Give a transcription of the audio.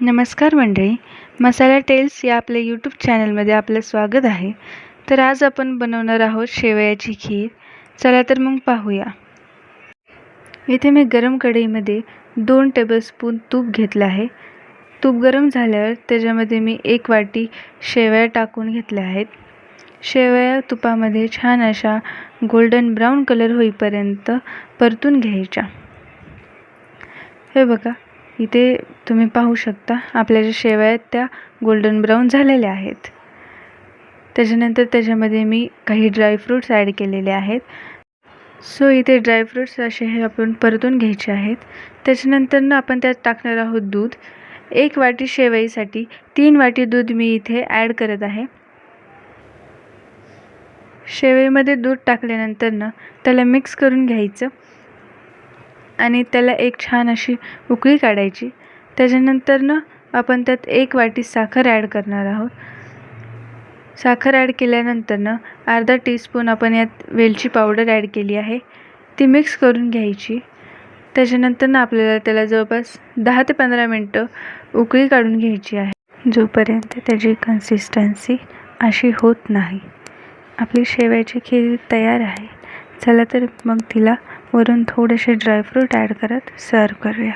नमस्कार मंडळी मसाला टेल्स या आपल्या यूट्यूब चॅनलमध्ये आपलं स्वागत आहे. तर आज आपण बनवणार आहोत शेवयाची खीर. चला तर मग पाहूया. इथे मी गरम कढईमध्ये दोन टेबलस्पून तूप घेतलं आहे. तूप गरम झाल्यावर त्याच्यामध्ये मी एक वाटी शेवया टाकून घेतल्या आहेत. शेवया तुपामध्ये छान अशा गोल्डन ब्राऊन कलर होईपर्यंत परतून घ्यायच्या. हे बघा इथे तुम्ही पाहू शकता आपल्या ज्या शेवया आहेत त्या गोल्डन ब्राऊन झालेल्या आहेत. त्याच्यानंतर त्याच्यामध्ये मी काही ड्रायफ्रूट्स ॲड केलेले आहेत. सो इथे ड्रायफ्रूट्स असे हे आपण परतून घ्यायचे आहेत. त्याच्यानंतर ना आपण त्यात टाकणार आहोत दूध. एक वाटी शेवईसाठी तीन वाटी दूध मी इथे ॲड करत आहे. शेवईमध्ये दूध टाकल्यानंतर ना त्याला मिक्स करून घ्यायचं. आणि त्याला एक छान अशी उकळी काढायची. त्याच्यानंतरनं आपण त्यात एक वाटी साखर ॲड करणार आहोत. साखर ॲड केल्यानंतरनं अर्धा टीस्पून आपण यात वेलची पावडर ॲड केली आहे. ती मिक्स करून घ्यायची. त्याच्यानंतरनं आपल्याला त्याला जवळपास दहा ते पंधरा मिनटं उकळी काढून घ्यायची आहे. जोपर्यंत त्याची कन्सिस्टन्सी अशी होत नाही. आपली शेवयाची खीर तयार आहे. चला तर मग तिला वरून थोडेसे ड्रायफ्रूट ॲड करत सर्व करूया.